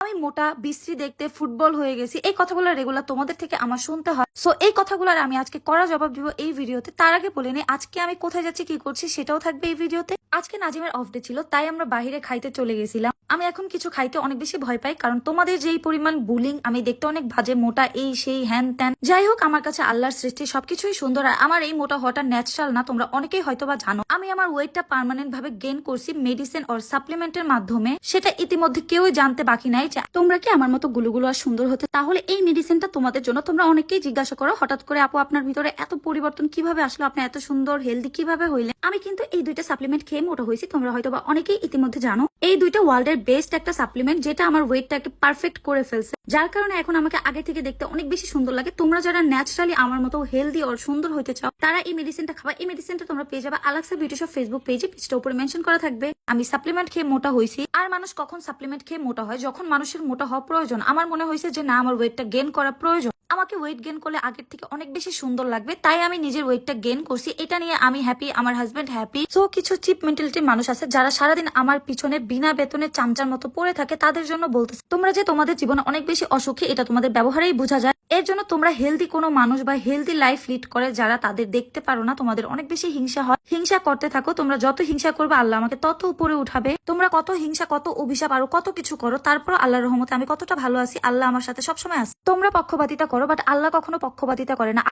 আমি মোটা, বিশ্রী দেখতে ফুটবল হয়ে গেছি। এই কথাগুলো রেগুলার তোমাদের থেকে আমার শুনতে হয়। সো এই কথাগুলোর আমি আজকে করা জবাব দিব এই ভিডিওতে। তার আগে বলে নিই আজকে আমি কোথায় যাচ্ছি, কি করছি, সেটাও থাকবে এই ভিডিওতে। আজকে নাজিমের অফ ডে ছিল, তাই আমরা বাইরে খাইতে চলে গেছিলাম। আমি এখন কিছু খাইতে অনেক বেশি ভয় পাই, কারণ তোমাদের যেই পরিমাণ বুলিং আমি দেখতে অনেক ভাজে মোটা, এই সেই হ্যান ত্যান। যাই হোক, আমার কাছে আল্লাহর সৃষ্টি সবকিছুই সুন্দর, আর আমার এই মোটা হওয়াটা ন্যাচারাল না, তোমরা অনেকেই হয়তো বা জানো। আমি আমার ওয়েটটা পার্মানেন্ট ভাবে গেইন করছি মেডিসিন অর সাপ্লিমেন্টের মাধ্যমে, সেটা ইতিমধ্যে কেউই জানতে বাকি নাই যে তোমরা কি আমার মতো গুলুগুলো আর সুন্দর হতে তাহলে এই মেডিসিনটা তোমাদের জন্য তোমরা অনেকেই জিজ্ঞাসা করো, হঠাৎ করে আপু আপনার ভিতরে এত পরিবর্তন কীভাবে আসলো, আপনি এত সুন্দর হেলদি কীভাবে হইলেন? আমি কিন্তু এই দুইটা সাপ্লিমেন্ট খেয়ে মোটা হয়েছি, তোমরা হয়তো বা অনেকেই ইতিমধ্যে জানো। এই দুইটা ওয়ার্ল্ডের বেস্ট একটা সাপ্লিমেন্ট যেটা আমার ওয়েটটাকে পারফেক্ট করে ফেলছে। যার কারণে এখন আমাকে আগে থেকে দেখতে অনেক বেশি সুন্দর লাগে। তোমরা যারা ন্যাচারালি আমার মতো হেলদি আর সুন্দর হতে চাও, তারা এই মেডিসিনটা খাবা। এই মেডিসিনটা তোমরা পেয়ে যাবে আলাক্সা বিউটি শপ ফেসবুক পেজে পেজটা উপরে মেনশন করা থাকবে। আমি সাপ্লিমেন্ট খেয়ে মোটা হয়েছি আর মানুষ কখন সাপ্লিমেন্ট খেয়ে মোটা হয়? যখন মানুষের মোটা হওয়া প্রয়োজন, আমার মনে হয়েছে যে না, আমার ওয়েটটা গেন করা প্রয়োজন। আমাকে ওয়েট গেন করলে আগের থেকে অনেক বেশি সুন্দর লাগবে, তাই আমি নিজের ওয়েটটা গেন করছি। এটা নিয়ে আমি হ্যাপি আমার হাজব্যান্ড হ্যাপি সো কিছু চিপ মেন্টালিটি মানুষ আছে যারা সারাদিন আমার পিছনে বিনা বেতনে চামচার মতো পড়ে থাকে, তাদের জন্য বলতেছে, তোমরা যে তোমাদের জীবনে অনেক বেশি অসুখী, এটা তোমাদের ব্যবহারেই বোঝা যায়। এর জন্য তোমরা হেলদি কোনো মানুষ বা হেলদি লাইফ লিড করে যারা তাদের দেখতে পারো না, তোমাদের অনেক বেশি হিংসা হয়। হিংসা করতে থাকো, তোমরা যত হিংসা করবে, আল্লাহ আমাকে তত উপরে উঠাবে। তোমরা কত হিংসা, কত অভিশাপ, আরও কত কিছু করো, তারপর আল্লাহ রহমতে আমি কতটা ভালো আছি, আল্লাহ আমার সাথে সবসময় আছে। তোমরা পক্ষপাতিতা করো বাট আল্লাহ কখনো পক্ষপাতিতা করে না।